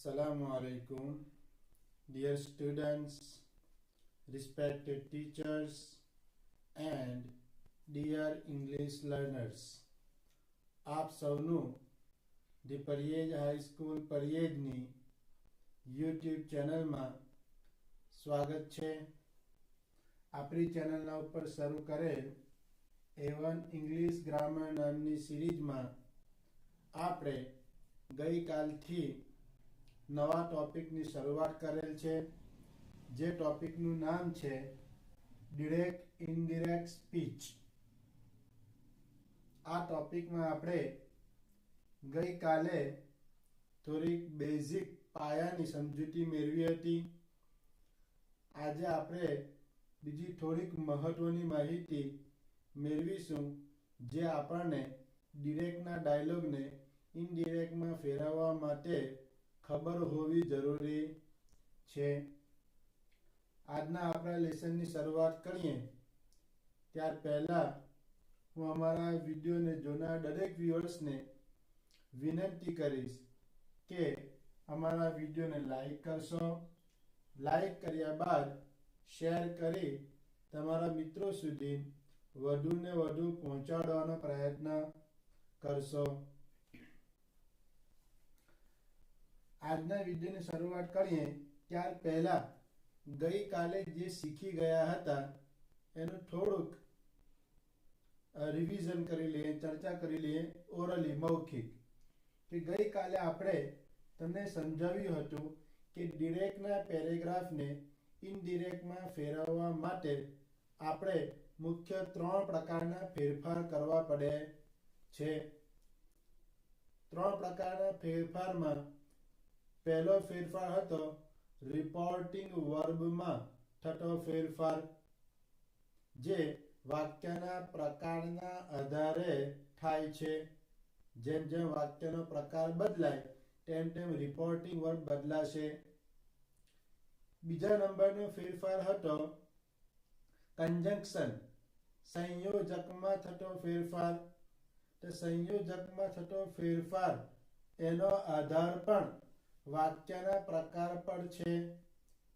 Assalamu alaikum, dear students, respected teachers, and dear English learners. આપ સૌનું the Pariyej high school પરિયેજની YouTube ચેનલમાં સ્વાગત છે આપણી ચેનલના ઉપર શરૂ કરેલ એવન ઇંગ્લિશ ગ્રામર નામની સિરીઝમાં આપણે ગઈકાલથી નવા ટોપિકની શરૂઆત કરેલ છે. જે ટોપિકનું નામ છે ડિરેક્ટ ઇનડિરેક્ટ સ્પીચ આ ટોપિકમાં આપણે ગઈકાલે થોડીક બેઝિક પાયાની સમજૂતી મેળવી હતી. આજે આપણે બીજી થોડીક મહત્વની માહિતી મેળવીશું, જે આપણને ડિરેક્ટના ડાયલોગને ઇનડિરેક્ટમાં ફેરવવા માટે ખબર હોવી જરૂરી છે. આજના આપણા લેસનની શરૂઆત કરીએ. ત્યાર પહેલાં હું અમારા વિડીયોને જોનાર દરેક વ્યુઅર્સને વિનંતી કરીશ કે અમારા વિડીયોને લાઈક કરશો. લાઈક કર્યા બાદ શેર કરી તમારા મિત્રો સુધી વધુને વધુ પહોંચાડવાનો પ્રયત્ન કરશો. આજના વિડીયોની શરૂઆત કરીએ, ત્યાર પહેલાં ગઈકાલે જે શીખી ગયા હતા, એનું થોડુંક રિવિઝન કરી લઈએ, ચર્ચા કરી લઈએ ઓરલી મૌખિક. કે ગઈકાલે આપણે તમને સમજાવ્યું હતું કે ડિરેક્ટના પેરેગ્રાફને ઇનડિરેક્ટમાં ફેરવવા માટે આપણે મુખ્ય ત્રણ પ્રકારના ફેરફાર કરવા પડે છે. ત્રણ પ્રકારના ફેરફારમાં પહેલો ફેરફાર હતો રિપોર્ટિંગ વર્બમાં થતો ફેરફાર, જે વાક્યના પ્રકારના આધારે થાય છે. જેમ જેમ વાક્યનો પ્રકાર બદલાય, તેમ તેમ રિપોર્ટિંગ વર્બ બદલાશે. બીજા નંબરનો ફેરફાર હતો કન્જંક્શન સંયોજકમાં થતો ફેરફાર. તો સંયોજકમાં થતો ફેરફાર, એનો આધાર પણ વાક્યના પ્રકાર પણ છે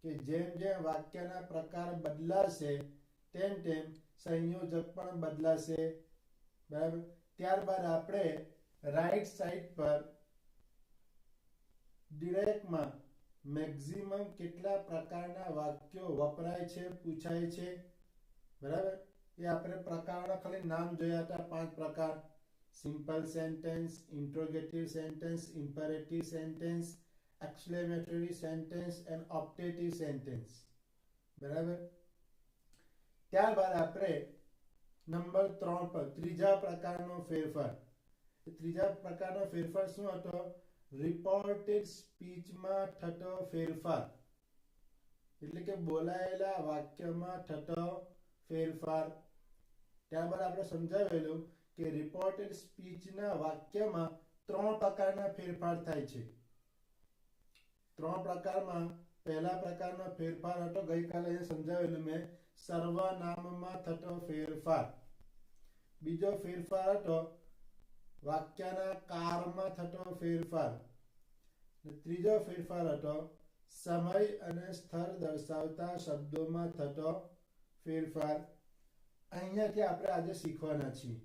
કે જેમ જેમ વાક્યના પ્રકાર બદલાશે, તેમ તેમ સંયોજક પણ બદલાશે. બરાબર? ત્યારબાદ આપણે રાઈટ સાઈડ પર ડિરેક્ટમાં મેક્સિમમ કેટલા પ્રકારના વાક્યો વપરાય છે, પૂછાય છે? બરાબર? એ આપણે પ્રકારના ખાલી નામ જોયા હતા, પાંચ પ્રકાર. Simple sentence interrogative sentence imperative sentence exclamatory sentence and optative sentence બરાબર? ત્યારબાદ આપણે નંબર ત્રણ પર ત્રીજા પ્રકારનો ફેરફાર. ત્રીજા પ્રકારનો ફેરફાર શું હતો? રિપોર્ટેડ સ્પીચમાં થતો ફેરફાર. એટલે કે બોલાયેલા વાક્યમાં થતો ફેરફાર. ત્યારબાદ આપણે સમજાવેલું કે રિપોર્ટેડ સ્પીચના વાક્યમાં ત્રણ પ્રકારના ફેરફાર થાય છે. ત્રણ પ્રકારમાં, પહેલા પ્રકારનો ફેરફાર હતો. ગઈકાલે સમજાવેલું મેં. સર્વનામમાં થતો ફેરફાર. બીજો ફેરફાર હતો, વાક્યના કારમાં થતો ફેરફાર. ત્રીજો ફેરફાર હતો, સમય અને સ્થળ દર્શાવતા શબ્દોમાં થતો ફેરફાર. અહીંયાથી આપણે આજે શીખવાના છીએ.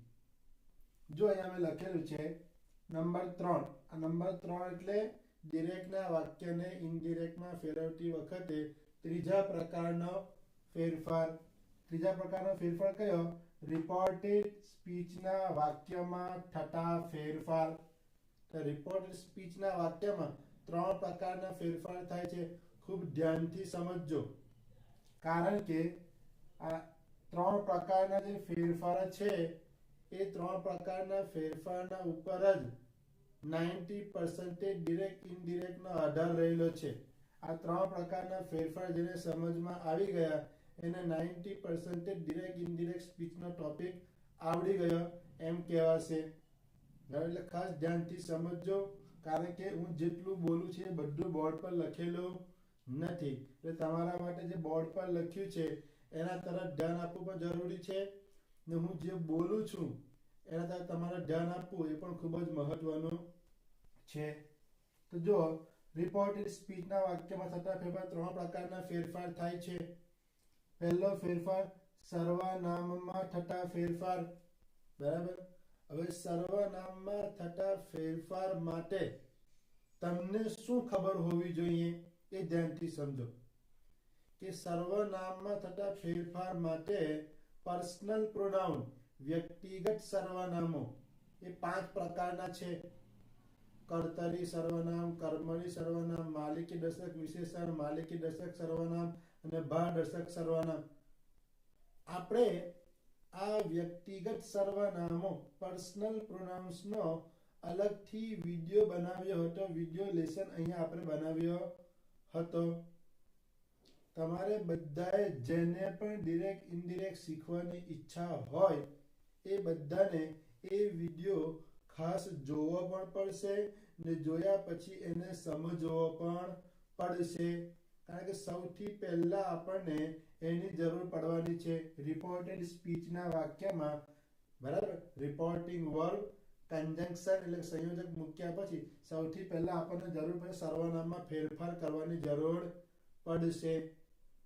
જો અહીંયા મેં લખેલું છે, નંબર ત્રણ. આ નંબર ત્રણ એટલે ડિરેક્ટના વાક્યને ઇનડિરેક્ટમાં ફેરવતી વખતે ત્રીજા પ્રકારનો ફેરફાર, ત્રીજા પ્રકારનો ફેરફાર કયો? રિપોર્ટેડ સ્પીચના વાક્યમાં થતા ફેરફાર. રિપોર્ટેડ સ્પીચના વાક્યમાં ત્રણ પ્રકારના ફેરફાર થાય છે. ખૂબ ધ્યાનથી સમજજો. કારણ કે આ ત્રણ પ્રકારના જે ફેરફાર છે, એ ત્રણ પ્રકારના ફેરફારના ઉપર જ નાઇન્ટી પર્સન્ટેજ ડિરેક્ટ ઇનડિરેક્ટનો આધાર રહેલો છે. આ ત્રણ પ્રકારના ફેરફાર જેને સમજમાં આવી ગયા, એને નાઇન્ટી પર્સન્ટેજ ડિરેક્ટ ઇનડિરેક્ટ સ્પીચનો ટોપિક આવડી ગયો એમ કહેવાશે. એટલે ખાસ ધ્યાનથી સમજજો, કારણ કે હું જેટલું બોલું છું એ બધું બોર્ડ પર લખેલું નથી. એટલે તમારા માટે જે બોર્ડ પર લખ્યું છે, એના તરફ ધ્યાન આપવું પણ જરૂરી છે. ને હું જે બોલું છું એના તરફ તમારે ધ્યાન આપવું એ પણ ખૂબ જ મહત્વનું છે. તો જો રિપોર્ટેડ સ્પીચના વાક્યમાં થતા ફેરફાર ત્રણ પ્રકારના ફેરફાર થાય છે. પહેલો ફેરફાર, સર્વનામમાં થતા ફેરફાર. બરાબર? હવે સર્વનામમાં થતા ફેરફાર માટે તમને શું ખબર હોવી જોઈએ એ ધ્યાનથી સમજો. કે સર્વનામમાં થતા ફેરફાર માટે પર્સનલ પ્રોનાઉન વ્યક્તિગત સર્વનામો. એ પાંચ પ્રકારના છે. કર્તરી સર્વનામ કર્મણી સર્વનામ, માલિકી દશક વિશેષણ, માલિકી દશક સર્વનામ અને ભા દશક સર્વનામ. આપણે આ વ્યક્તિગત સર્વનામો પર્સનલ પ્રોનાઉન્સનો અલગથી વીડિયો બનાવ્યો હતો. વીડિયો લેસન અહીંયા આપણે બનાવ્યો હતો. તમારે બધાએ જેને પણ ડિરેક્ટ ઇનડિરેક્ટ શીખવાની ઈચ્છા હોય એ બધાને એ વિડિયો ખાસ જોવો પણ પડશે ને જોયા પછી એને સમજવો પણ પડશે. કારણ કે સૌથી પહેલા આપણને એની જરૂર પડવાની છે રિપોર્ટેડ સ્પીચના વાક્યમાં. બરાબર? રિપોર્ટિંગ વર્બ કન્જંક્શન એટલે સંયોજક મૂક્યા પછી સૌથી પહેલા આપણને જરૂર પડે સર્વનામમાં ફેરફાર કરવાની જરૂર પડશે.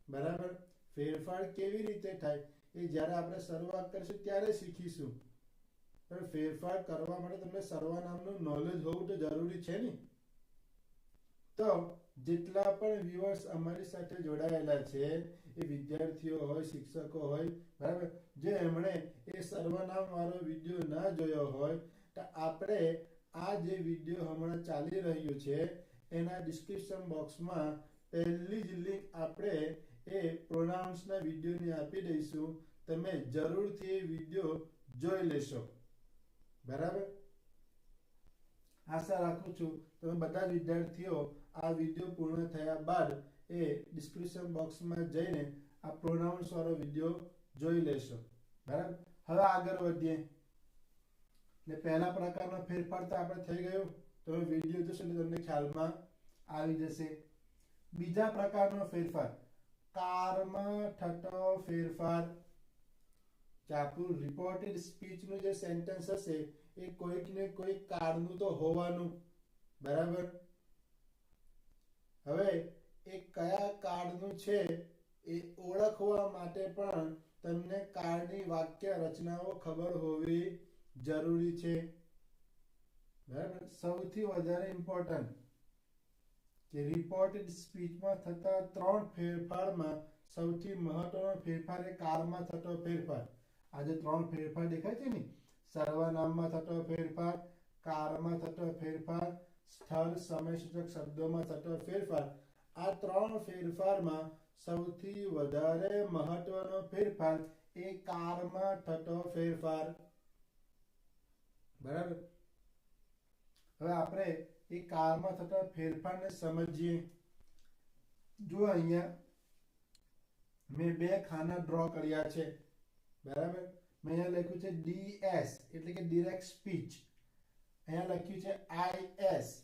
બરાબર? ફેરફાર કેવી રીતે થાય? એ જ્યારે આપણે શરૂઆત કરીશું ત્યારે શીખીશું. પણ ફેરફાર કરવા માટે તમને સર્વનામનું નોલેજ હોવું તો જરૂરી છે ને? તો જેટલા પણ વ્યુઅર્સ અમારી સાથે જોડાયેલા છે, એ વિદ્યાર્થીઓ હોય, શિક્ષકો હોય, બરાબર? જે એમણે એ સર્વનામ વાળો વીડિયો ના જોયો હોય, તો આપણે આ જે વીડિયો હમણાં ચાલી રહ્યું છે, એના ડિસ્ક્રિપ્શન બોક્સમાં પહેલી જ લિંક આપણે એ પ્રોનાઉન્સના વિડીયોને આપી દઈશું. તમે જરૂરથી એ વીડિયો જોઈ લેશો. બરાબર? આશા રાખું છું તમે બધા વિદ્યાર્થીઓ આ વીડિયો પૂર્ણ થયા બાદ એ ડિસ્ક્રિપ્શન બોક્સમાં જઈને આ પ્રોનાઉન્સવાળો વીડિયો જોઈ લેશો. બરાબર? હવે આગળ વધીએ. ને પહેલા પ્રકારનો ફેરફાર તો આપણે થઈ ગયો. તમે વીડિયો જોશો એટલે તમને ખ્યાલમાં આવી જશે. બીજા પ્રકારનો ફેરફાર. કારમાં થતો ફેરફાર ચાકુર રિપોર્ટેડ સ્પીચનું જે સેન્ટેન્સ હશે, એ કોઈક ને કોઈક કારનું તો હોવાનું. બરાબર? હવે, એ કયા કારનું છે, એ ઓળખવા માટે પણ તમને કારની વાક્ય રચનાઓ ખબર હોવી જરૂરી છે. બરાબર? સૌથી વધારે ઇમ્પોર્ટન્ટ કે રિપોર્ટેડ સ્પીચમાં થતા ત્રણ ફેરફારમાં સૌથી મહત્વનો ફેરફાર એ કાળમાં થતો ફેરફાર. આજે ત્રણ ફેરફાર દેખાય છે ને? સર્વનામમાં થતો ફેરફાર, કારમાં થતો ફેરફાર, સ્થળ, સમયસૂચક શબ્દોમાં થતો ફેરફાર. આ ત્રણ ફેરફારમાં સૌથી વધારે મહત્વનો ફેરફાર એ કારમાં થતો ફેરફાર. બરાબર? હવે આપણે એ કારમાં થતા ફેરફારને સમજીએ. જો અહીંયા મેં બે ખાના ડ્રો કર્યા છે. બરાબર? મેં અહીંયા લખ્યું છે ડીએસ એટલે કે ડિરેક્ટ સ્પીચ અહીંયા લખ્યું છે આઈએસ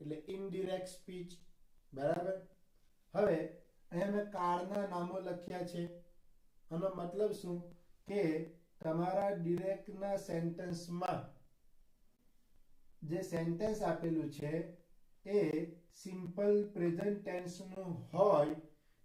એટલે ઇનડિરેક્ટ સ્પીચ બરાબર? હવે અહીંયા મેં કાળના નામો લખ્યા છે. આનો મતલબ શું? કે તમારા ડિરેક્ટના સેન્ટેન્સમાં જે સેન્ટેન્સ આપેલું છે એ સિમ્પલ પ્રેઝન્ટ ટેન્સનું હોય,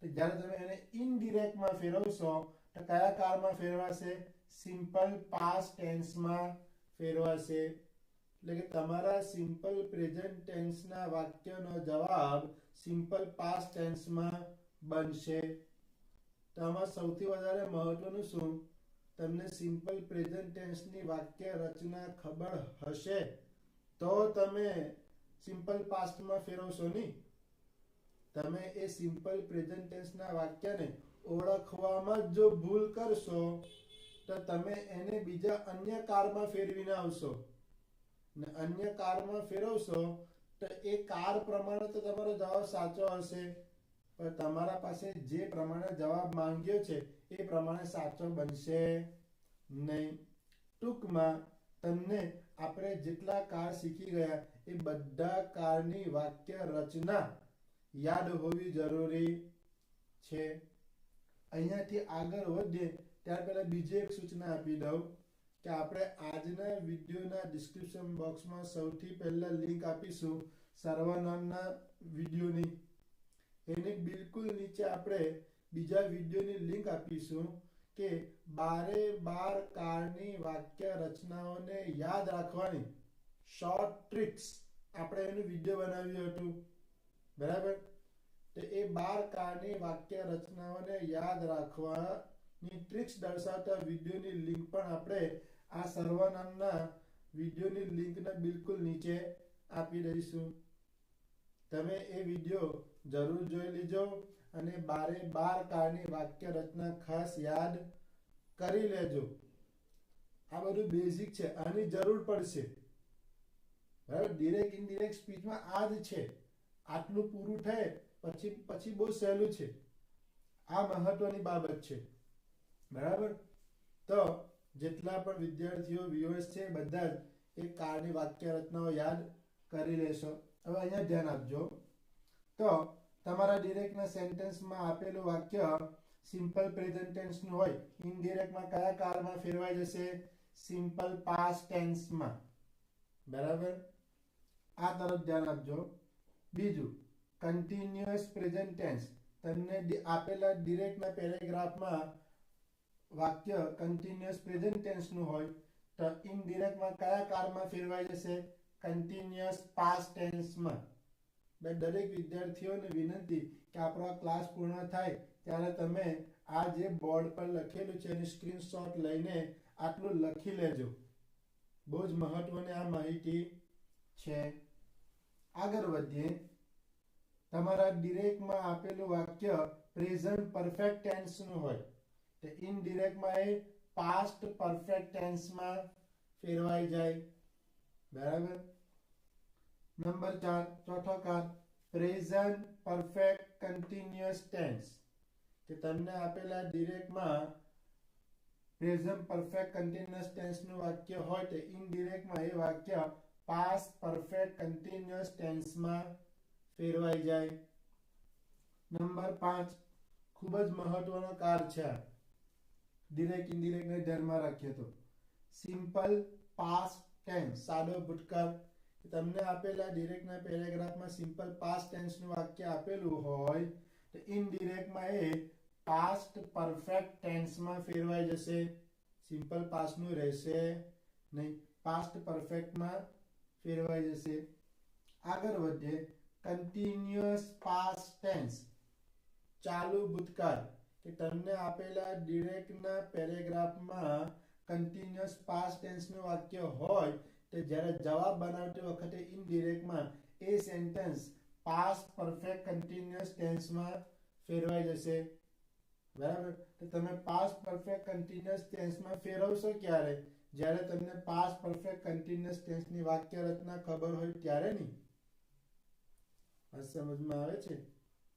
તો જ્યારે તમે એને ઇનડિરેક્ટમાં ફેરવશો, તો કયા કાળમાં ફેરવાશે? Simple past ટેન્સમાં ફેરવાશે. એટલે કે તમારા સિમ્પલ પ્રેઝન્ટ ટેન્સના વાક્યનો જવાબ સિમ્પલ પાસ્ટ ટેન્સમાં બનશે. તો આમાં સૌથી વધારે મહત્વનું શું? તમને સિમ્પલ પ્રેઝન્ટ ટેન્સની વાક્ય રચના ખબર હશે. તો તમે સિમ્પલ પાસ્ટમાં ફેરવશો નહીં. તમે એ સિમ્પલ પ્રેઝન્ટ ટેન્સના વાક્યને ઓળખવામાં જો ભૂલ કરશો, તો તમે એને બીજા અન્ય કારમાં ફેરવીને આવશો. ને અન્ય કારમાં ફેરવશો, તો એ કાર પ્રમાણે તો તમારો જવાબ સાચો હશે. પણ તમારા પાસે જે પ્રમાણે જવાબ માંગ્યો છે, એ પ્રમાણે સાચો બનશે નહીં. ટૂંકમાં તમને આપણે જેટલા કાર શીખી ગયા, એ બધા કારની વાક્ય રચના યાદ હોવી જરૂરી છે. અહીંયાથી આગળ વધીએ, ત્યાર પહેલાં બીજી એક સૂચના આપી દઉં કે આપણે આજના વિડીયોના ડિસ્ક્રિપ્શન બોક્સમાં સૌથી પહેલાં લિંક આપીશું સર્વાનંદના વિડીયોની. એની બિલકુલ નીચે આપણે બીજા વિડીયોની લિંક આપીશું. કે બારે બાર કાળની વાક્ય રચનાઓને યાદ રાખવાની શોર્ટ ટ્રિક્સ આપણે એનું વીડિયો બનાવ્યું હતું. બરાબર? તો એ બાર કાળની વાક્ય રચનાઓને યાદ રાખવાની ટ્રિક્સ દર્શાવતા વિડીયોની લિંક પણ આપણે આ સર્વનામના વિડીયોની લિંકને બિલકુલ નીચે આપી દઈશું. તમે એ વીડિયો જરૂર જોઈ લીજો. અને બારે બાર કાળની વાક્ય રચના ખાસ યાદ કરી લેજો. આ બધું બેઝિક છે, આની જરૂર પડશે. બરાબર? ડિરેક્ટ ઇનડિરેક્ટ સ્પીચમાં આ જ છે. આટલું પૂરું થાય, પછી પછી બહુ સહેલું છે. આ મહત્વની બાબત છે. બરાબર? તો જેટલા પણ વિદ્યાર્થીઓ વ્યુઅર્સ છે બધા જ એ કાળની વાક્ય રચનાઓ યાદ કરી લેશો. હવે અહીંયા ધ્યાન આપજો. તો તમારા ડિરેક્ટના સેન્ટેન્સમાં આપેલું વાક્ય સિમ્પલ પ્રેઝન્ટ ટેન્સનું હોય ઇનડિરેક્ટમાં કયા કાળમાં ફેરવાઈ જશે? સિમ્પલ પાસ્ટ ટેન્સમાં બરાબર? આ તરફ ધ્યાન આપજો. બીજું કન્ટિન્યુઅસ પ્રેઝન્ટ ટેન્સ તમને આપેલા ડિરેક્ટના પેરેગ્રાફમાં વાક્ય કન્ટિન્યુઅસ પ્રેઝન્ટ ટેન્સનું હોય, તો ઇનડિરેક્ટમાં કયા કાળમાં ફેરવાઈ જશે? કન્ટિન્યુઅસ પાસ્ટ ટેન્સમાં બે દરેક વિદ્યાર્થીઓને વિનંતી કે આપણો આ ક્લાસ પૂર્ણ થાય, ત્યારે તમે આ જે બોર્ડ પર લખેલું છે એની સ્ક્રીનશોટ લઈને આટલું લખી લેજો. બહુ જ મહત્વની આ માહિતી છે. આગળ વધીએ. તમારા ડિરેક્ટમાં આપેલું વાક્ય પ્રેઝન્ટ પરફેક્ટ ટેન્સનું હોય. તો ઇનડિરેક્ટમાં એ પાસ્ટ પરફેક્ટ ટેન્સમાં ફેરવાઈ જાય. બરાબર? નંબર ચાર, ચોથો કાર પ્રેઝન્ટ પરફેક્ટ કન્ટિન્યુઅસ ટેન્સ કે તમને આપેલા ડિરેક્ટમાં પ્રેઝન્ટ પરફેક્ટ કન્ટિન્યુઅસ ટેન્સનું વાક્ય હોય તો ઇનડિરેક્ટમાં એ વાક્ય પાસ પરફેક્ટ કન્ટિન્યુઅસ ટેન્સમાં ફેરવાઈ જાય. નંબર પાંચ, ખૂબ જ મહત્વનો કાર છે. ડિરેક્ટ ઇનડિરેક્ટને ધ્યાનમાં રાખીએ તો. સિમ્પલ પાસ ટેન્સ સાદો ભૂતકાળ. તમને આપેલા ડિરેક્ટના પેરેગ્રાફમાં સિમ્પલ પાસ્ટ ટેન્સનું વાક્ય આપેલું હોય, તો ઇનડિરેક્ટમાં એ પાસ્ટ પરફેક્ટ ટેન્સમાં ફેરવાઈ જશે. સિમ્પલ પાસ્ટનું રહેશે નહીં. પાસ્ટ પરફેક્ટમાં ફેરવાઈ જશે. આગળ વધીએ. કન્ટિન્યુઅસ પાસ્ટ ટેન્સ ચાલુ ભૂતકાળ. કે તમને આપેલા ડિરેક્ટના પેરેગ્રાફમાં કન્ટિન્યુઅસ પાસ્ટ ટેન્સનું વાક્ય હોય તો જ્યારે જવાબ બનાવતી વખતે ઇનડિરેક્ટમાં એ સેન્ટેન્સ પાસ્ટ પરફેક્ટ કન્ટિન્યુઅસ ટેન્સમાં ફેરવાઈ જશે. બરાબર? તો તમે પાસ્ટ પરફેક્ટ કન્ટિન્યુઅસ ટેન્સમાં ફેરવશો ક્યારે? જ્યારે તમને પાસ્ટ પરફેક્ટ કન્ટિન્યુઅસ ટેન્સની વાક્ય રચના ખબર હોય ત્યારે નહીં. આ સમજમાં આવે છે?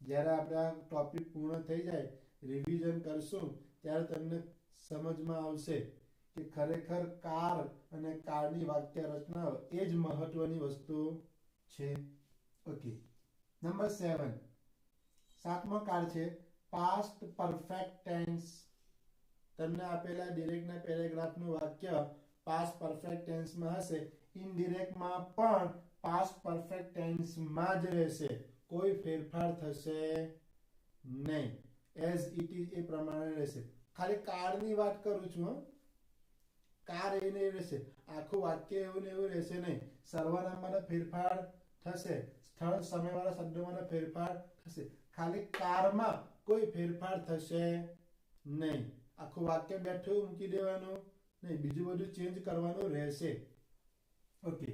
જ્યારે આપણે આ ટોપિક પૂર્ણ થઈ જાય રિવિઝન કરશું, ત્યારે તમને સમજમાં આવશે. કે ખરેખર કાર અને કારની વાક્ય રચના એ જ મહત્વની વસ્તુ છે. ઓકે નંબર સેવન સાતમો કાર છે. પાસ્ટ પરફેક્ટ ટેન્સ તમને આપેલા ડિરેક્ટના પેરેગ્રાફનું વાક્ય પાસ્ટ પરફેક્ટ ટેન્સમાં હશે. ઇનડિરેક્ટમાં પણ પાસ્ટ પરફેક્ટ ટેન્સમાં જ રહેશે. કોઈ ફેરફાર થશે નહીં. એઝ ઇટ ઇઝ એ પ્રમાણે રહેશે. ખાલી કારની વાત કરું છું કાર રહીને એવું રહેશે આખું વાક્ય એવું ને એવું રહેશે નહીં. સર્વનામમાં ફેરફાર થશે. સ્થળ, સમયવાળા શબ્દોમાં ફેરફાર થશે. ખાલી કારમાં કોઈ ફેરફાર થશે નહીં. આખું વાક્ય બેઠું મૂકી દેવાનું નહીં. બીજું બધું ચેન્જ કરવાનું રહેશે. ઓકે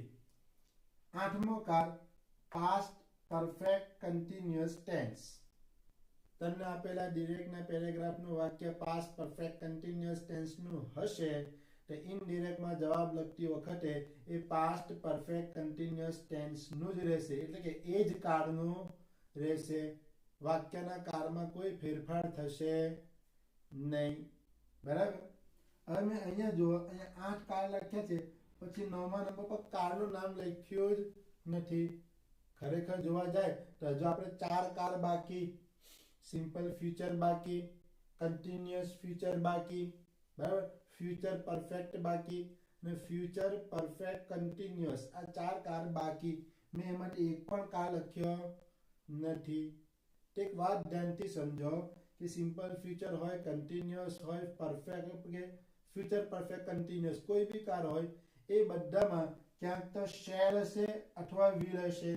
આઠમો કાર પાસ્ટ પરફેક્ટ કન્ટિન્યુઅસ ટેન્સ તમને આપેલા ડિરેક્ટના પેરેગ્રાફનું વાક્ય પાસ્ટ પરફેક્ટ કન્ટિન્યુઅસ ટેન્સનું હશે. તો ઇનડિરેક્ટમાં જવાબ લખતી વખતે એ પાસ્ટ પરફેક્ટ કન્ટિન્યુઅસ ટેન્સનું જ રહેશે. એટલે કે એ જ કાળનું રહેશે. વાક્યના કાળમાં કોઈ ફેરફાર થશે નહીં. બરાબર? હવે મેં અહીંયા જુઓ, અહીંયા આઠ કાળ લખ્યા છે. પછી નવમા નંબર પર કાળનું નામ લખ્યું જ નથી. ખરેખર જોવા જાય તો હજુ આપણે ચાર કાળ બાકી. સિમ્પલ ફ્યુચર બાકી કન્ટિન્યુઅસ ફ્યુચર બાકી. બરાબર? ફ્યુચર પરફેક્ટ બાકી અને ફ્યુચર પરફેક્ટ કન્ટિન્યુઅસ આ ચાર કાર બાકી. મેં એમાંથી એક પણ કાર લખ્યો નથી. એક વાત ધ્યાનથી સમજો કે સિમ્પલ ફ્યુચર હોય કન્ટિન્યુઅસ હોય પરફેક્ટ કે ફ્યુચર પરફેક્ટ કન્ટિન્યુઅસ કોઈ બી કાર હોય, એ બધામાં ક્યાંક તો શેલ હશે અથવા વ્હીલ હશે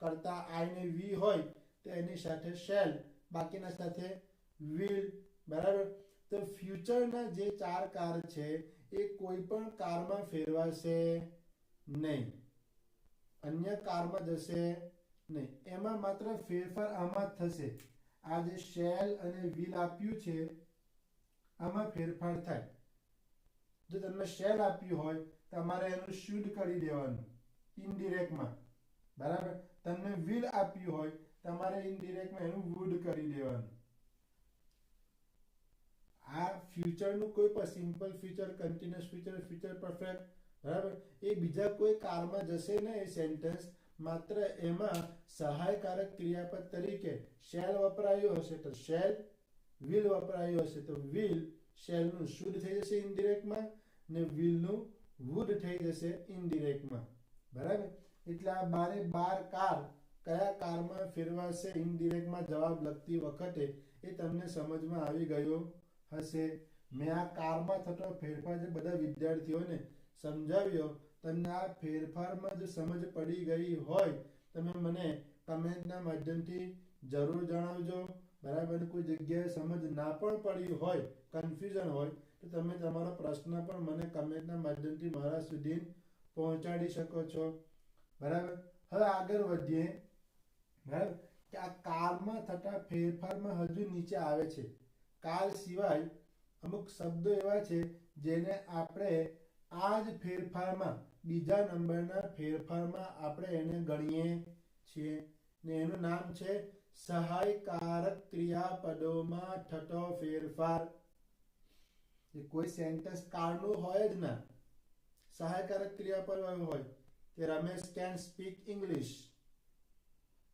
કરતા આઈ ને વી હોય તો એની સાથે શેલ બાકીના સાથે વ્હીલ બરાબર? તો ફ્યુચરના જે ચાર કાર છે, એ કોઈ પણ કારમાં ફેરવાશે નહીં. અન્ય કારમાં જશે નહીં. એમાં માત્ર ફેરફાર આમાં થશે. આ જે શેલ અને વ્હીલ આપ્યું છે, આમાં ફેરફાર થાય. જો તમને શેલ આપ્યું હોય, તમારે એનું શુદ્ધ કરી દેવાનું ઇનડિરેક્ટમાં બરાબર? તમને વ્હીલ આપ્યું હોય, તમારે ઇનડિરેક્ટમાં એનું વુડ કરી દેવાનું. આ ફ્યુચરનું કોઈ પણ simple future continuous future future perfect બરાબર? એ બીજા કોઈ કારમાં જશે ને એ સેન્ટેન્સ માત્ર એમાં સહાયકારક ક્રિયાપદ તરીકે શેલ વપરાયું હશે તો શેલ વિલ વપરાયું હશે તો વિલ શેલનું શુદ્ધ થઈ જશે ઇનડિરેક્ટમાં ને વિલનું વુડ થઈ જશે ઇન્ડિરેક્ટમાં બરાબર? એટલે આ બારે બાર કાર કયા કારમાં ફેરવાશે ઇનડિરેક્ટમાં જવાબ લખતી વખતે એ તમને સમજમાં આવી ગયો. હશે. મેં આ કારમાં થતો ફેરફાર જે બધા વિદ્યાર્થીઓને સમજાવ્યો, તમને આ ફેરફારમાં જો સમજ પડી ગઈ હોય, તમે મને કમેન્ટના માધ્યમથી જરૂર જણાવજો. બરાબર? કોઈ જગ્યાએ સમજ ના પણ પડી હોય કન્ફ્યુઝન હોય, તો તમે તમારો પ્રશ્ન પણ મને કમેન્ટના માધ્યમથી મારા સુધી પહોંચાડી શકો છો. બરાબર? હવે આગળ વધીએ. બરાબર? કે આ કારમાં થતા ફેરફારમાં હજુ નીચે આવે છે. કાર સિવાય અમુક શબ્દો એવા છે જેને આપણે આ જ ફેરફારમાં, બીજા નંબરના ફેરફારમાં આપણે એને ગણીએ છીએ ને એનું નામ છે સહાયકારક ક્રિયાપદોમાં થતો ફેરફાર. એ કોઈ સેન્ટેન્સ કારનું હોય જ ના. સહાયકારક ક્રિયાપદ હોય કે રમેશ કેન સ્પીક ઇંગ્લિશ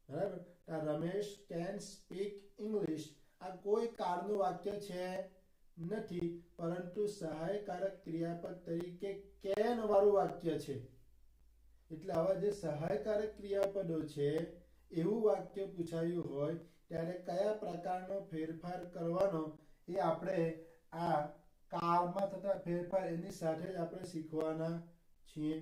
બરાબર? રમેશ કેન સ્પીક ઇંગ્લિશ આ કોઈ કારનું વાક્ય છે નથી, પરંતુ સહાયકારક ક્રિયાપદ તરીકે કેન વાળું વાક્ય છે. એટલે આવા જે સહાયકારક ક્રિયાપદો છે, એવું વાક્ય પૂછાયું હોય, ત્યારે કયા પ્રકારનો ફેરફાર કરવાનો એ આપણે આ કારમાં થતા ફેરફાર એની સાથે જ આપણે શીખવાના છીએ.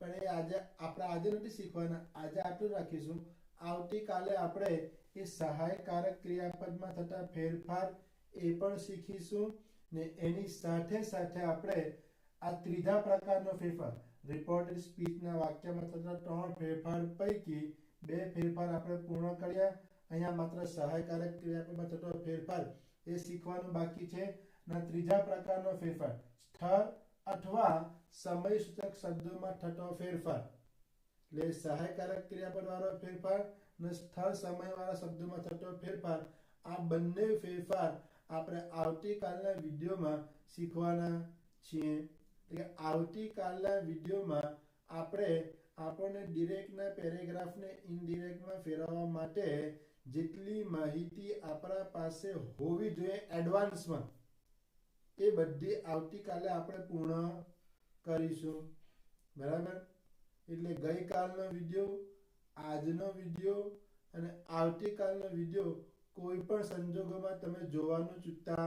પણ એ આજે, આપણે આજે નથી શીખવાના, આજે આટલું રાખીશું. આવતીકાલે આપણે એ સહાયકારક ક્રિયાપદમાં થતા ફેરફાર એ પણ શીખીશું ને એની સાથે સાથે આપણે આ ત્રીજા પ્રકારનો ફેરફાર રિપોર્ટેડ સ્પીચના વાક્યમાં થતા ત્રણ ફેરફાર પૈકી બે ફેરફાર આપણે પૂર્ણ કર્યા. અહીંયા માત્ર સહાયકારક ક્રિયાપદમાં થતો ફેરફાર એ શીખવાનું બાકી છે. અને ત્રીજા પ્રકારનો ફેરફાર, સ્થળ અથવા સમય સૂચક શબ્દોમાં થતો ફેરફાર. એટલે સહાયકારક ક્રિયાપદ વાળો ફેરફાર અને સ્થળ સમયવાળા શબ્દોમાં થતો ફેરફાર, આ બંને ફેરફાર આપણે આવતીકાલના વિડીયોમાં શીખવાના છીએ. એટલે આવતીકાલના વિડીયોમાં આપણે આપણને ડિરેક્ટના પેરેગ્રાફને ઇનડિરેક્ટમાં ફેરવવા માટે જેટલી માહિતી આપણા પાસે હોવી જોઈએ એડવાન્સમાં, એ બધી આવતીકાલે આપણે પૂર્ણ કરીશું. બરાબર? એટલે ગઈકાલનો વીડિયો આજનો વીડિયો અને આવતીકાલનો વીડિયો કોઈ પણ સંજોગોમાં તમે જોવાનું ચૂકતા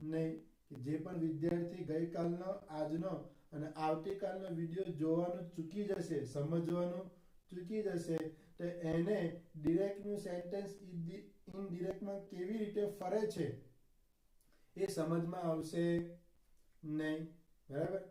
નહીં જે પણ વિદ્યાર્થી ગઈકાલનો, આજનો અને આવતીકાલનો વીડિયો જોવાનું ચૂકી જશે, સમજવાનું ચૂકી જશે, તો એને ડિરેક્ટનું સેન્ટેન્સ ઇનડિરેક્ટમાં કેવી રીતે ફરે છે એ સમજમાં આવશે નહીં. બરાબર?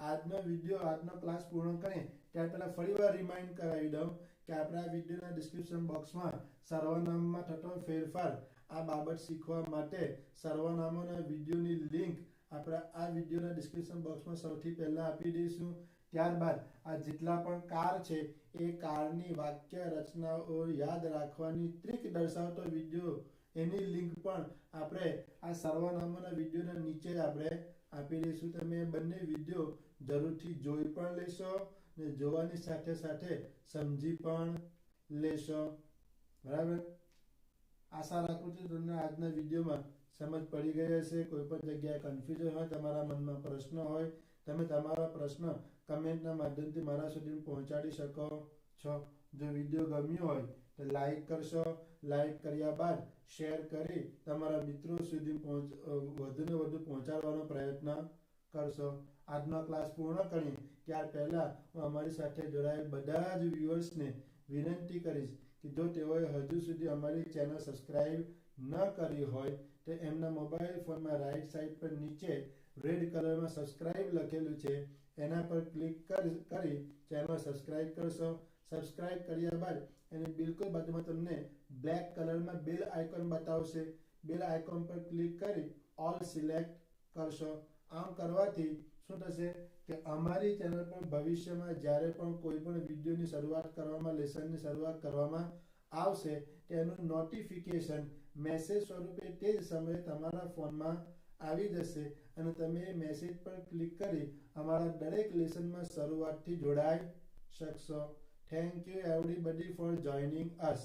આજનો વીડિયો, આજનો ક્લાસ પૂર્ણ કરીએ, ત્યાર પહેલાં ફરીવાર રિમાઇન્ડ કરાવી દઉં કે આપણા વિડીયોના ડિસ્ક્રિપ્શન બોક્સમાં સર્વનામમાં થતો ફેરફાર, આ બાબત શીખવા માટે સર્વનામોના વિડીયોની લિંક આપણે આ વિડીયોના ડિસ્ક્રિપ્શન બોક્સમાં સૌથી પહેલાં આપી દઈશું. ત્યારબાદ આ જેટલા પણ કાર છે, એ કારની વાક્ય રચનાઓ યાદ રાખવાની ટ્રીક દર્શાવતો વીડિયો, એની લિંક પણ આપણે આ સર્વનામોના વિડીયોના નીચે આપણે આપી દઈશું. તમે બંને વીડિયો જરૂરથી જોઈ પણ લેશો. ને જોવાની સાથે સાથે સમજી પણ લેશો. બરાબર? આશા રાખું છું તમને આજના વિડીયોમાં સમજ પડી ગઈ હશે. કોઈ પણ જગ્યાએ કન્ફ્યુઝન હોય, તમારા મનમાં પ્રશ્ન હોય, તમે તમારા પ્રશ્ન કમેન્ટના માધ્યમથી મારા સુધી પહોંચાડી શકો છો. જો વીડિયો ગમ્યો હોય, તો લાઈક કરશો. લાઈક કર્યા બાદ શેર કરી તમારા મિત્રો સુધી પહોંચ વધુને વધુ પહોંચાડવાનો પ્રયત્ન કરશો. આજનો ક્લાસ પૂર્ણ કરી ત્યાર પહેલા હું અમારી સાથે જોડાયેલ બધા જ વ્યુઅર્સને વિનંતી કરીશ કે જો તેઓએ હજુ સુધી અમારી ચેનલ સબસ્ક્રાઇબ ન કરી હોય, તો એમના મોબાઈલ ફોનમાં રાઈટ સાઈડ પર નીચે રેડ કલરમાં સબસ્ક્રાઇબ લખેલું છે. એના પર ક્લિક કરી ચેનલ સબસ્ક્રાઇબ કરશો. સબસ્ક્રાઇબ કર્યા બાદ એની બિલકુલ બાજુમાં તમને બ્લેક કલરમાં બેલ આઇકોન બતાવશે. બેલ આઇકોન પર ક્લિક કરી ઓલ સિલેક્ટ કરશો. આમ કરવાથી શું થશે? કે અમારી ચેનલ પર ભવિષ્યમાં જ્યારે પણ કોઈ પણ વિડીયોની શરૂઆત કરવામાં, લેસનની શરૂઆત કરવામાં આવશે, તેનું નોટિફિકેશન મેસેજ સ્વરૂપે તે જ સમયે તમારા ફોનમાં આવી જશે અને તમે એ મેસેજ પર ક્લિક કરી અમારા દરેક લેસનમાં શરૂઆતથી જોડાઈ શકશો. Thank you everybody for joining us